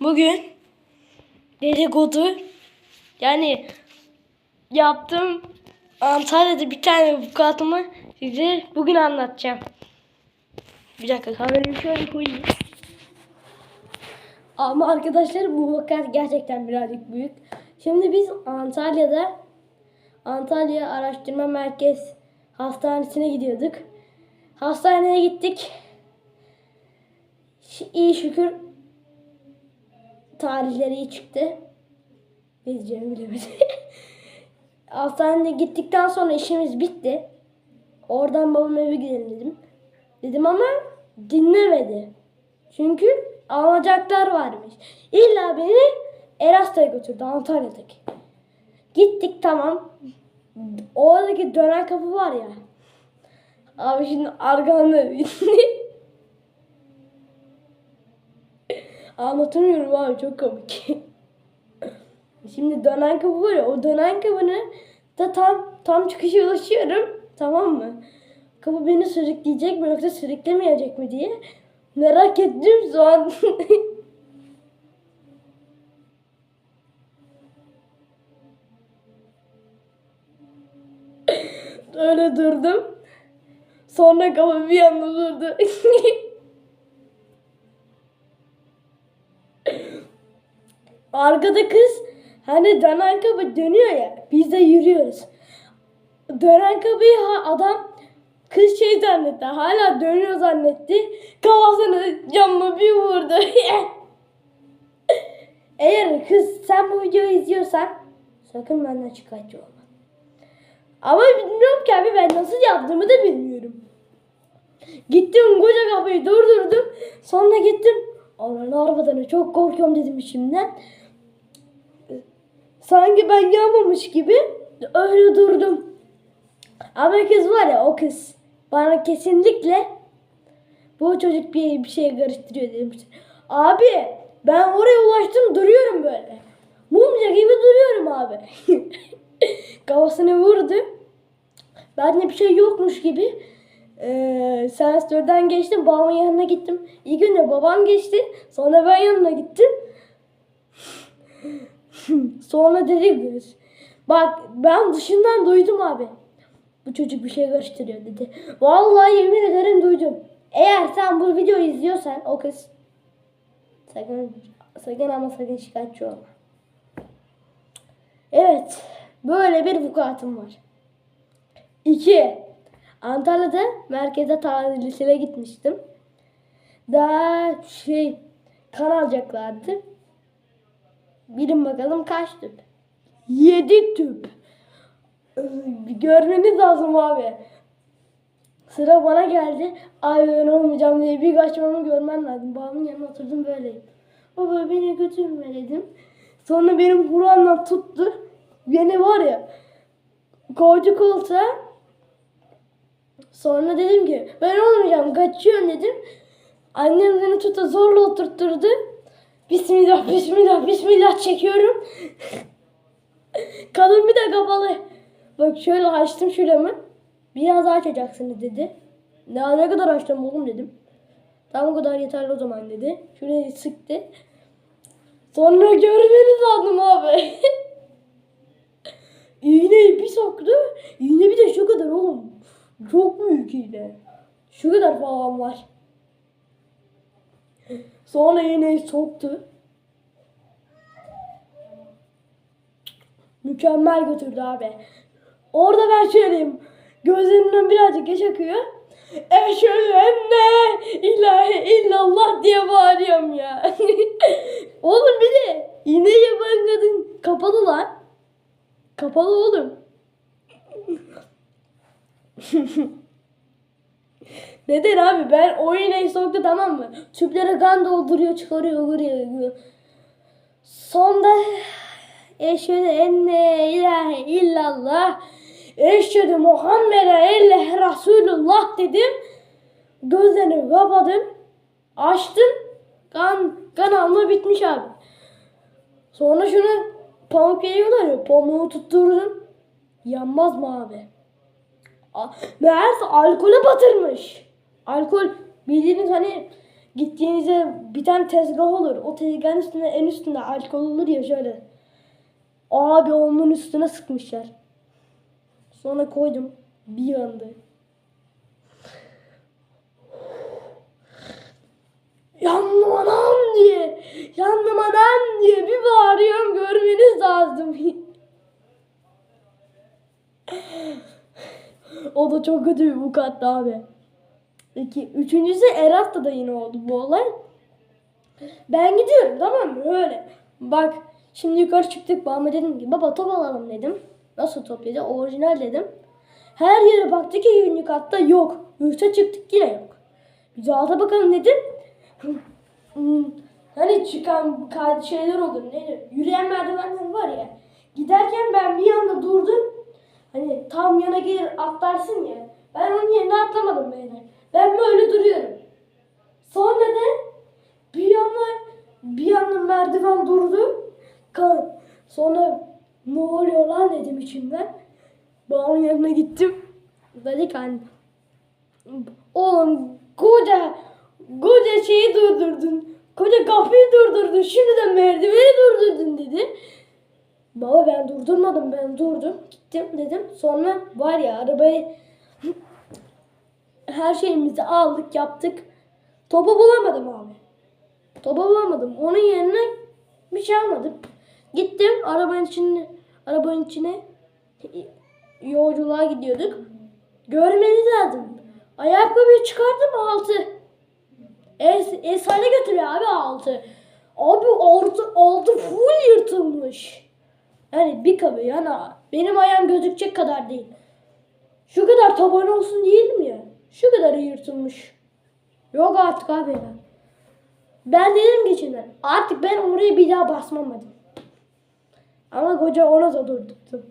Bugün dedikodu yani yaptığım Antalya'da bir tane vukuatımı size bugün anlatacağım. Bir dakika kamerayı şöyle koyayım. Ama arkadaşlar bu vakat gerçekten birazcık büyük. Şimdi biz Antalya'da Antalya Araştırma Merkez Hastanesi'ne gidiyorduk. Hastaneye gittik. İyi şükür tarihleri çıktı. Ne diyeceğimi bilemedim. Hastaneye gittikten sonra işimiz bitti. Oradan babam eve gidelim dedim. Dedim ama dinlemedi. Çünkü alacaklar varmış. İlla beni Eras'ta götürdü Antalya'daki. Gittik tamam. Oradaki dönen kapı var ya. Abi şimdi arkamda Anlatamıyorum abi çok komik. Şimdi dönen kapı var ya o dönen kapının da tam tam çıkışa ulaşıyorum. Tamam mı? Kapı beni sürükleyecek mi yoksa sürüklemeyecek mi diye merak ettim şu an. Öyle durdum. Sonra kapı bir anda durdu. Arkada kız hani dönen kapı dönüyor ya biz de yürüyoruz. Dönen kapıyı ha, adam kız şey zannetti hala dönüyor zannetti. Kafasını camla bir vurdu. Eğer kız sen bu videoyu izliyorsan sakın benden şikayetçi olma. Ama bilmiyorum ki abi ben nasıl yaptığımı da bilmiyorum. Gittim koca kapıyı durdurdum. Sonra gittim. Aman arabadan çok korkuyorum dedim içimden. Sanki ben yanmamış gibi öyle durdum. Ama kız var ya o kız bana kesinlikle bu çocuk bir, bir şey karıştırıyor demiştir. Abi ben oraya ulaştım duruyorum böyle. Mumca gibi duruyorum abi. Kafasını vurdu. Ben de bir şey yokmuş gibi ee, sensörden geçtim. Babamın yanına gittim. İlk önce babam geçti. Sonra ben yanına gittim. sonra dedi kız. Bak ben dışından duydum abi. Bu çocuk bir şey karıştırıyor dedi. Vallahi yemin ederim duydum. Eğer sen bu videoyu izliyorsan o kız sakın sakın ama sakın şikayetçi olma. Evet. Böyle bir vukuatım var. 2. Antalya'da merkeze tadilisine gitmiştim. Daha şey kan alacaklardı. Bilin bakalım kaç tüp? 7 tüp. Ee, Görmeniz lazım abi. Sıra bana geldi. Ay ben olmayacağım diye bir kaçmamı görmen lazım. Babamın yanına oturdum böyleyim. Baba beni götürme dedim. Sonra benim Kur'an'la tuttu. Beni var ya koydu koltuğa. Sonra dedim ki ben olmayacağım kaçıyorum dedim. Annem beni tuttu zorla oturtturdu. Bismillah bismillah bismillah çekiyorum. Kadın bir de kapalı. Bak şöyle açtım şuramı. Biraz daha açacaksınız dedi. Ne, ne kadar açtım oğlum dedim. Tamam o kadar yeterli o zaman dedi. Şurayı sıktı. Sonra görmeniz lazım abi. İğneyi bir soktu. İğne bir de şu kadar oğlum. Çok büyük iğne. Şu kadar falan var. Sonra iğneyi soktu. Mükemmel götürdü abi. Orada ben şöyleyim. Gözlerinden birazcık yaş akıyor. Eşhedü enne ilahe illallah diye bağırıyorum ya. oğlum bir de iğne yapan kadın kapalı lan. Kapalı oğlum. Neden abi ben o iğneyi soktu tamam mı? Tüplere kan dolduruyor çıkarıyor vuruyor. Sonda eşhedü enne ilahe illallah eşhedü Muhammed'e elle Resulullah dedim. Gözlerini kapadım. Açtım. Kan, kan alma bitmiş abi. Sonra şunu pamuk veriyorlar ya pamuğu tutturdum. Yanmaz mı abi? Meğerse alkole batırmış. Alkol bildiğiniz hani gittiğinizde bir tane tezgah olur. O tezgahın üstünde en üstünde alkol olur ya şöyle. Abi onun üstüne sıkmışlar. Sonra koydum. Bir yandı. Yandım anam diye. Yandım anam diye bir bağırıyorum görmeniz lazım. o da çok kötü bir vukuattı abi. İki, üçüncüsü Eras'ta da yine oldu bu olay. Ben gidiyorum tamam mı? Öyle. Bak şimdi yukarı çıktık. Babama dedim ki baba top alalım dedim. Nasıl top dedi? Orijinal dedim. Her yere baktık ki günlük hatta yok. Üste çıktık yine yok. Biz alta bakalım dedim. Hani çıkan şeyler olur. Ne? Yürüyen merdivenler var ya. Giderken ben bir anda durdum. Hani tam yana gelir atlarsın ya. Ben onun yerine atlamadım böyle. Duruyorum. Sonra da bir yana bir anda merdiven durdu. Ka- Sonra ne oluyor lan dedim içimden. Babamın yanına gittim. Dedi ki anne. Oğlum koca koca şeyi durdurdun. Koca kapıyı durdurdun. Şimdi de merdiveni durdurdun dedi. Baba ben durdurmadım ben durdum. Gittim dedim. Sonra var ya arabayı her şeyimizi aldık yaptık. Topu bulamadım abi. Topu bulamadım. Onun yerine bir şey almadım. Gittim arabanın içine arabanın içine yolculuğa gidiyorduk. Görmeniz lazım. Ayakkabıyı çıkardım altı. Es, esale götürüyor abi altı. Abi altı, altı full yırtılmış. Yani bir kabı yani benim ayağım gözükecek kadar değil. Şu kadar tabanı olsun diyelim ya. Şu kadar yırtılmış. Yok artık abi ya. Ben dedim ki içinden artık ben oraya bir daha basmam dedim. Ama koca ona da durdurdum.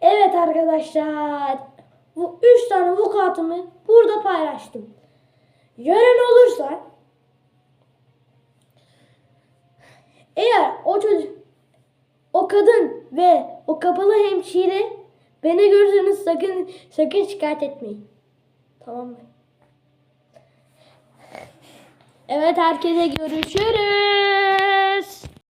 evet arkadaşlar. Bu üç tane vukuatımı burada paylaştım. Gören olursa eğer o çocuk o kadın ve o kapalı hemşire beni görürseniz sakın sakın şikayet etmeyin. Tamam mı? Evet herkese görüşürüz.